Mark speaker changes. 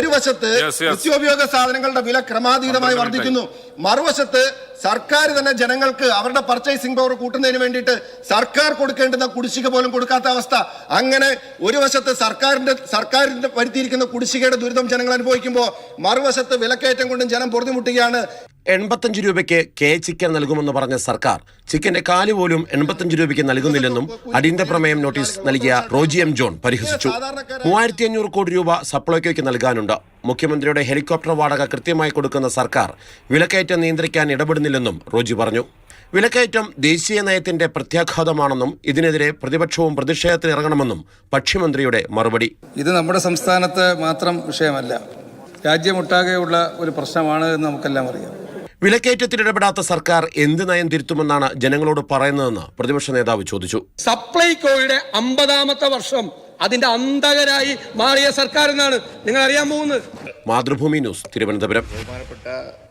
Speaker 1: ഒരു വശത്ത്. നിത്യോപയോഗ സാധനങ്ങളുടെ വില ക്രമാതീതമായി വർദ്ധിക്കുന്നു. മറുവശത്ത് സർക്കാർ തന്നെ ജനങ്ങൾക്ക് അവരുടെ പർച്ചേസിംഗ് പവർ കൂട്ടുന്നതിന് വേണ്ടിയിട്ട് സർക്കാർ കൊടുക്കേണ്ടുന്ന കുടിശ്ശിക പോലും കൊടുക്കാത്ത അവസ്ഥ. അങ്ങനെ ഒരു വശത്ത് സർക്കാരിന്റെ സർക്കാരിന്റെ വരുത്തിയിരിക്കുന്ന കുടിശ്ശികയുടെ ദുരിതം ജനങ്ങൾ അനുഭവിക്കുമ്പോൾ മറുവശത്ത് വിലക്കയറ്റം കൊണ്ടും ജനം പൊറുതിമുട്ടുകയാണ്
Speaker 2: എൺപത്തഞ്ച് രൂപയ്ക്ക് കെ ചിക്കൻ നൽകുമെന്ന് പറഞ്ഞ സർക്കാർ ചിക്കന്റെ കാൽ പോലും എൺപത്തഞ്ച് രൂപയ്ക്ക് നൽകുന്നില്ലെന്നും അടിയന്തര പ്രമേയം നോട്ടീസ് നൽകിയ റോജി എം ജോൺ പരിഹസിച്ചു. മൂവായിരത്തി അഞ്ഞൂറ് കോടി രൂപ സപ്ലൈക്കോയ്ക്ക് നൽകാനുണ്ട്. മുഖ്യമന്ത്രിയുടെ ഹെലികോപ്റ്റർ വാടക കൃത്യമായി കൊടുക്കുന്ന സർക്കാർ വിലക്കയറ്റം നിയന്ത്രിക്കാൻ ഇടപെടുന്നില്ലെന്നും റോജി പറഞ്ഞു. വിലക്കയറ്റം ദേശീയ നയത്തിന്റെ പ്രത്യാഘാതമാണെന്നും ഇതിനെതിരെ പ്രതിപക്ഷവും പ്രതിഷേധത്തിന് ഇറങ്ങണമെന്നും ഭക്ഷ്യമന്ത്രിയുടെ മറുപടി.
Speaker 3: ഇത് നമ്മുടെ സംസ്ഥാനത്ത് മാത്രം വിഷയമല്ല. രാജ്യമൊട്ടാകെയുള്ള ഒരു പ്രശ്നമാണ് എന്ന് നമുക്കെല്ലാം അറിയാം.
Speaker 2: വിലക്കയറ്റത്തിൽ ഇടപെടാത്ത സർക്കാർ എന്ത് നയം തിരുത്തുമെന്നാണ് ജനങ്ങളോട് പറയുന്നതെന്ന് പ്രതിപക്ഷ നേതാവ് ചോദിച്ചു.
Speaker 4: സപ്ലൈകോയുടെ അമ്പതാമത്തെ വർഷം അതിന്റെ അന്തകരായി മാറിയ സർക്കാർ എന്നാണ്. നിങ്ങൾ അറിയാൻ പോകുന്നത്?
Speaker 2: മാതൃഭൂമി ന്യൂസ് തിരുവനന്തപുരം.